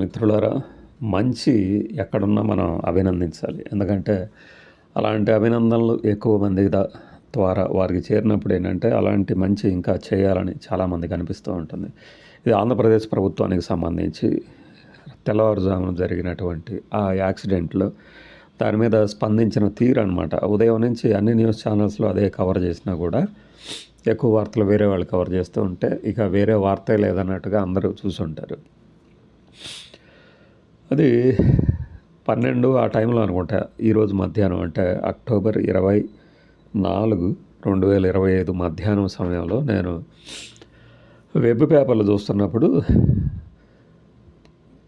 మిత్రులారా మంచి ఎక్కడున్నా మనం అభినందించాలి. ఎందుకంటే అలాంటి అభినందనలు ఎక్కువ మంది ద్వారా వారికి చేరినప్పుడు ఏంటంటే అలాంటి మంచి ఇంకా చేయాలని చాలామందికి అనిపిస్తూ ఉంటుంది. ఇది ఆంధ్రప్రదేశ్ ప్రభుత్వానికి సంబంధించి తెల్లవారుజామున జరిగినటువంటి ఆ యాక్సిడెంట్లో దాని మీద స్పందించిన తీరు అనమాట ఉదయం నుంచి అన్ని న్యూస్ ఛానల్స్లో అదే కవర్ చేసినా కూడా ఎక్కువ వార్తలు వేరే వాళ్ళు కవర్ చేస్తూ ఉంటే ఇక వేరే వార్తే లేదన్నట్టుగా అందరూ చూసుంటారు. అది పన్నెండు ఆ టైంలో అనుకుంటా. ఈరోజు మధ్యాహ్నం అంటే అక్టోబర్ ఇరవై నాలుగు రెండు వేల ఇరవై ఐదు మధ్యాహ్నం సమయంలో నేను వెబ్ పేపర్లు చూస్తున్నప్పుడు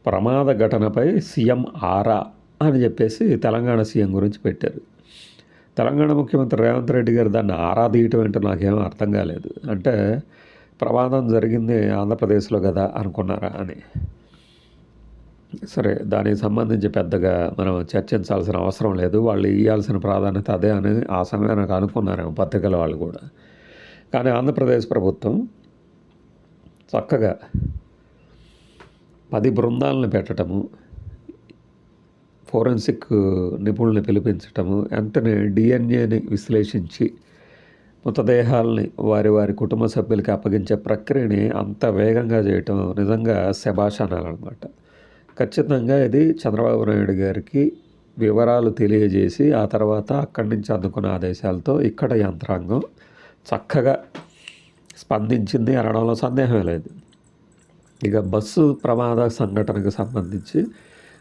ప్రమాద ఘటనపై సీఎం ఆరా అని చెప్పేసి తెలంగాణ సీఎం గురించి పెట్టారు. తెలంగాణ ముఖ్యమంత్రి రేవంత్ రెడ్డి గారు దాన్ని ఆరా తీయటం ఏంటో నాకేమో అర్థం కాలేదు. అంటే ప్రమాదం జరిగింది ఆంధ్రప్రదేశ్లో కదా అనుకున్నారా అని. సరే దానికి సంబంధించి పెద్దగా మనం చర్చించాల్సిన అవసరం లేదు. వాళ్ళు ఇవ్వాల్సిన ప్రాధాన్యత అదే అని ఆ సమయానికి అనుకున్నారు పత్రికల వాళ్ళు కూడా. కానీ ఆంధ్రప్రదేశ్ ప్రభుత్వం చక్కగా పది బృందాలను పెట్టడము ఫోరెన్సిక్ నిపుణుల్ని పిలిపించటము వెంటనే డిఎన్ఏని విశ్లేషించి మృతదేహాలని వారి వారి కుటుంబ సభ్యులకి అప్పగించే ప్రక్రియని అంత వేగంగా చేయటం నిజంగా శభాష్ ఖచ్చితంగా ఇది చంద్రబాబు నాయుడు గారికి వివరాలు తెలియజేసి ఆ తర్వాత అక్కడి నుంచి అందుకున్న ఆదేశాలతో ఇక్కడ యంత్రాంగం చక్కగా స్పందించింది అనడంలో సందేహమే లేదు. ఇక బస్సు ప్రమాద సంఘటనకు సంబంధించి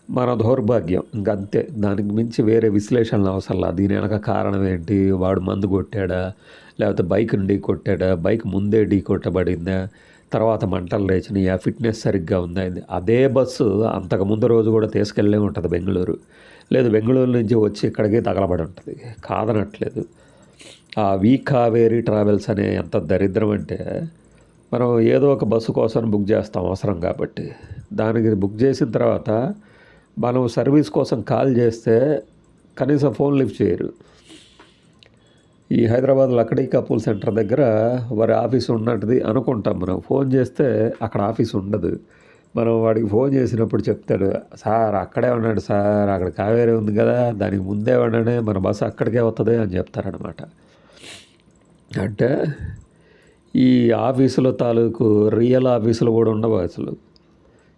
మన దౌర్భాగ్యం. ఇంకంతే దానికి మించి వేరే విశ్లేషణలు అవసరంలా దీని వెనక కారణం ఏంటి? వాడు మందు కొట్టాడా? లేకపోతే బైక్ని ఢీ కొట్టాడా? బైక్ ముందే ఢీ కొట్టబడిందా? తర్వాత మంటలు లేచినాయి ఆ ఫిట్నెస్ సరిగ్గా ఉందా అదే బస్సు అంతకు ముందు రోజు కూడా తీసుకెళ్ళే ఉంటుంది బెంగళూరు. లేదు బెంగళూరు నుంచి వచ్చి ఇక్కడికి తగలబడి ఉంటుంది. కాదనట్లేదు. ఆ వీ కావేరీ ట్రావెల్స్ అనే ఎంత దరిద్రం అంటే మనం ఏదో ఒక బస్సు కోసం బుక్ చేస్తాం అవసరం కాబట్టి. దానికి బుక్ చేసిన తర్వాత మనం సర్వీస్ కోసం కాల్ చేస్తే కనీసం ఫోన్ లిఫ్ట్ చేయరు. ఈ హైదరాబాద్లో అక్కడే కపూల్ సెంటర్ దగ్గర వారి ఆఫీస్ ఉన్నట్టుది అనుకుంటాం మనం. ఫోన్ చేస్తే అక్కడ ఆఫీస్ ఉండదు. మనం వాడికి ఫోన్ చేసినప్పుడు చెప్తాడు సార్ అక్కడే ఉన్నాడు సార్ అక్కడ కావేరీ ఉంది కదా దానికి ముందే ఉండనే మన బస్సు అక్కడికే వస్తుంది అని చెప్తారనమాట అంటే ఈ ఆఫీసుల తాలూకు రియల్ ఆఫీసులు కూడా ఉండవు అసలు.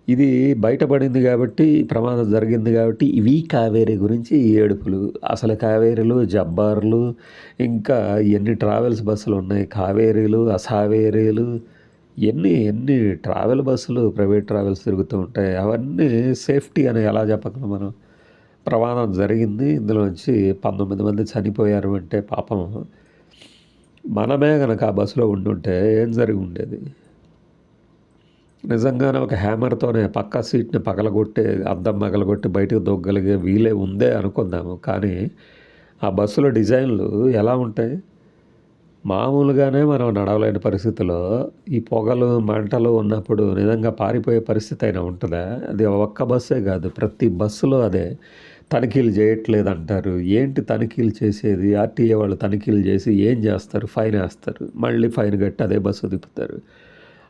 ఇది బయటపడింది కాబట్టి ప్రమాదం జరిగింది కాబట్టి ఇవి కావేరీ గురించి ఏడుపులు. అసలు కావేరీలు జబ్బార్లు ఇంకా ఎన్ని ట్రావెల్స్ బస్సులు ఉన్నాయి? కావేరీలు అసావేరీలు ఎన్ని ఎన్ని ట్రావెల్ బస్సులు ప్రైవేట్ ట్రావెల్స్ తిరుగుతూ ఉంటాయి? అవన్నీ సేఫ్టీ అని ఎలా చెప్పగలం మనం? ప్రమాదం జరిగింది. ఇందులో నుంచి పంతొమ్మిది మంది చనిపోయారు అంటే పాపం. మనమే కనుక ఆ బస్సులో ఉండుంటే ఏం జరిగి ఉండేది? నిజంగానే ఒక హ్యామర్తోనే పక్క సీట్ని పగలగొట్టి అద్దం పగలగొట్టి బయటకు దొగ్గలిగే వీలే ఉందే అనుకుందాము. కానీ ఆ బస్సుల డిజైన్లు ఎలా ఉంటాయి? మామూలుగానే మనం నడవలేని పరిస్థితిలో ఈ పొగలు మంటలు ఉన్నప్పుడు నిజంగా పారిపోయే పరిస్థితి అయినా ఉంటుందా? అది ఒక్క బస్సే కాదు ప్రతి బస్సులో అదే. తనిఖీలు చేయట్లేదు అంటారు ఏంటి తనిఖీలు చేసేది? ఆర్టీఏ వాళ్ళు తనిఖీలు చేసి ఏం చేస్తారు? ఫైన్ వేస్తారు. మళ్ళీ ఫైన్ కట్టి అదే బస్సు దిప్పుతారు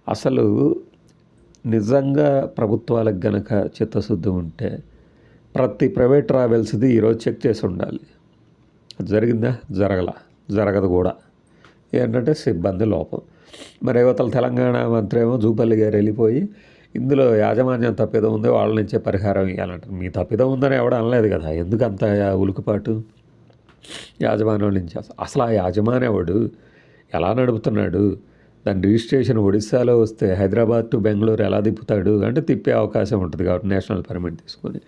అసలు నిజంగా ప్రభుత్వాలకు గనక చిత్తశుద్ధి ఉంటే ప్రతి ప్రైవేట్ ట్రావెల్స్ది ఈరోజు చెక్ చేసి ఉండాలి. జరిగిందా? జరగల. జరగదు కూడా. ఏంటంటే సిబ్బంది లోపం. మరి యువతల తెలంగాణ మంత్రి ఏమో జూపల్లి గారు వెళ్ళిపోయి ఇందులో యాజమాన్యం తప్పిదం ఉంది వాళ్ళ నుంచే పరిహారం ఇవ్వాలంటారు మీ తప్పిదం ఉందని ఎవడ అనలేదు కదా. ఎందుకు అంత ఉలుకుపాటు? యాజమాన్యం నుంచి. అసలు ఆ యాజమాన్యవాడు ఎలా నడుపుతున్నాడు? దాని రిజిస్ట్రేషన్ ఒడిస్సాలో వస్తే హైదరాబాద్ టు బెంగళూరు ఎలా తిప్పుతాడు అంటే తిప్పే అవకాశం ఉంటుంది కాబట్టి నేషనల్ పర్మిట్ తీసుకొని.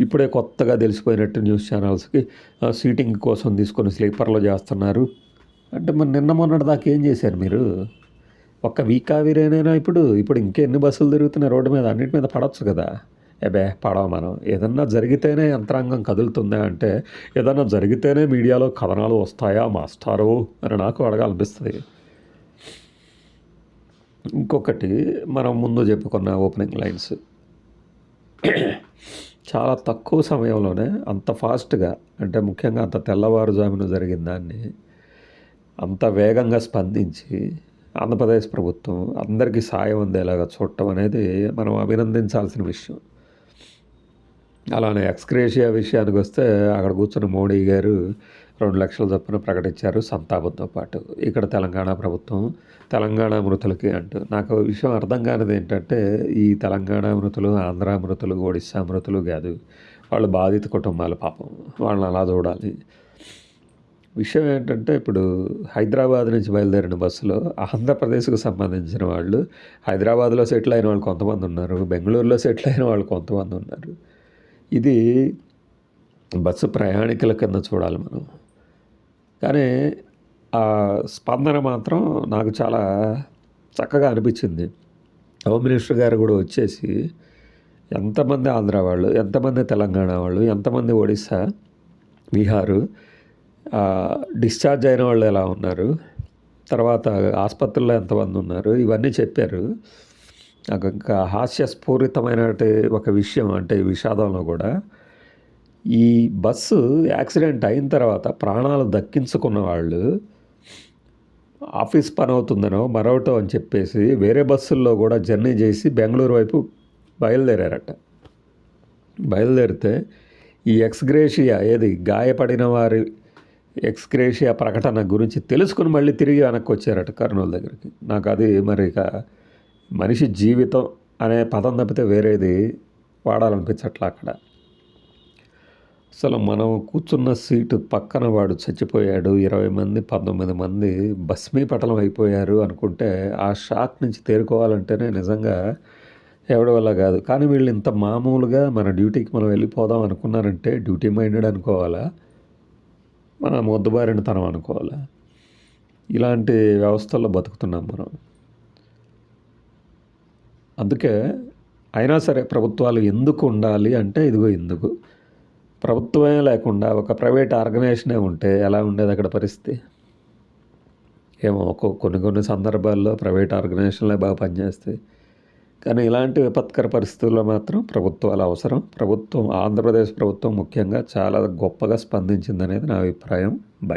ఇప్పుడే కొత్తగా తెలిసిపోయినట్టు న్యూస్ ఛానల్స్కి సీటింగ్ కోసం తీసుకొని స్లీపర్లో చేస్తున్నారు. అంటే మరి నిన్న మొన్నటి దాకా ఏం చేశారు మీరు? ఒక్క వీక్ ఆవిరేనైనా ఇప్పుడు? ఇప్పుడు ఇంకెన్ని బస్సులు తిరుగుతున్నాయి? రోడ్డు మీద అన్నిటి మీద పడవచ్చు కదా. ఏబే పడవ మనం. ఏదన్నా జరిగితేనే యంత్రాంగం కదులుతుందా అంటే ఏదన్నా జరిగితేనే మీడియాలో కథనాలు వస్తాయా మాస్టారు అని నాకు అడగాలనిపిస్తుంది. ఇంకొకటి మనం ముందు చెప్పుకున్న ఓపెనింగ్ లైన్స్ చాలా తక్కువ సమయంలోనే అంత ఫాస్ట్గా అంటే ముఖ్యంగా అంత తెల్లవారుజామున జరిగిన దాన్ని అంత వేగంగా స్పందించి ఆంధ్రప్రదేశ్ ప్రభుత్వం అందరికీ సాయం అందేలాగా చూడటం అనేది మనం అభినందించాల్సిన విషయం. అలానే ఎక్స్క్రేషియా విషయానికి వస్తే అక్కడ కూర్చున్న మోడీ గారు రెండు లక్షల చొప్పున ప్రకటించారు సంతాపంతో పాటు. ఇక్కడ తెలంగాణ ప్రభుత్వం తెలంగాణ మృతులకి అంటూ. నాకు విషయం అర్థం కానిది ఏంటంటే ఈ తెలంగాణ మృతులు ఆంధ్ర మృతులు ఒడిశా మృతులు కాదు. వాళ్ళు బాధిత కుటుంబాలు పాపం. వాళ్ళని అలా చూడాలి. విషయం ఏంటంటే ఇప్పుడు హైదరాబాద్ నుంచి బయలుదేరిన బస్సులో ఆంధ్రప్రదేశ్కు సంబంధించిన వాళ్ళు హైదరాబాద్లో సెటిల్ అయిన వాళ్ళు కొంతమంది ఉన్నారు బెంగళూరులో సెటిల్ అయిన వాళ్ళు కొంతమంది ఉన్నారు. ఇది బస్సు ప్రయాణికుల కింద చూడాలి మనం. కానీ ఆ స్పందన మాత్రం నాకు చాలా చక్కగా అనిపించింది. హోమ్ మినిస్టర్ గారు కూడా వచ్చేసి ఎంతమంది ఆంధ్ర వాళ్ళు ఎంతమంది తెలంగాణ వాళ్ళు ఎంతమంది ఒడిస్సా బీహారు డిశ్చార్జ్ అయిన వాళ్ళు ఎలా ఉన్నారు తర్వాత ఆసుపత్రుల్లో ఎంతమంది ఉన్నారు ఇవన్నీ చెప్పారు. నాకు ఇంకా హాస్యస్ఫూరితమైన ఒక విషయం అంటే ఈ విషాదంలో కూడా ఈ బస్సు యాక్సిడెంట్ అయిన తర్వాత ప్రాణాలు దక్కించుకున్న వాళ్ళు ఆఫీస్ పని అవుతుందనో మరొకటో అని చెప్పేసి వేరే బస్సుల్లో కూడా జర్నీ చేసి బెంగళూరు వైపు బయలుదేరారట. బయలుదేరితే ఈ ఎక్స్గ్రేషియా ఏది గాయపడిన వారి ఎక్స్గ్రేషియా ప్రకటన గురించి తెలుసుకుని మళ్ళీ తిరిగి వెనక్కి వచ్చారట కర్నూలు దగ్గరికి. నాకు అది మరి ఇక మనిషి జీవితం అనే పదం తప్పితే వేరేది వాడాలనిపించట్లా అక్కడ. అసలు మనం కూర్చున్న సీటు పక్కన వాడు చచ్చిపోయాడు ఇరవై మంది పంతొమ్మిది మంది భస్మీపటలం అయిపోయారు అనుకుంటే ఆ షాక్ నుంచి తేరుకోవాలంటేనే నిజంగా ఎవడి వల్ల కాదు. కానీ వీళ్ళు ఇంత మామూలుగా మన డ్యూటీకి మనం వెళ్ళిపోదాం అనుకున్నారంటే డ్యూటీ మైండెడ్ అనుకోవాలా? మన మొద్దుబారిన తనం అనుకోవాలా? ఇలాంటి వ్యవస్థల్లో బతుకుతున్నాం మనం. అందుకే అయినా సరే ప్రభుత్వాలు ఎందుకు ఉండాలి అంటే ఇదిగో ఎందుకు ప్రభుత్వమే లేకుండా ఒక ప్రైవేట్ ఆర్గనైజేషనే ఉంటే ఎలా ఉండేది అక్కడ పరిస్థితి? ఏమో ఒక్కో కొన్ని కొన్ని సందర్భాల్లో ప్రైవేట్ ఆర్గనైజేషన్లే బాగా పనిచేస్తాయి. కానీ ఇలాంటి విపత్కర పరిస్థితుల్లో మాత్రం ప్రభుత్వాలు అవసరం. ప్రభుత్వం ఆంధ్రప్రదేశ్ ప్రభుత్వం ముఖ్యంగా చాలా గొప్పగా స్పందించిందనేది నా అభిప్రాయం. బై.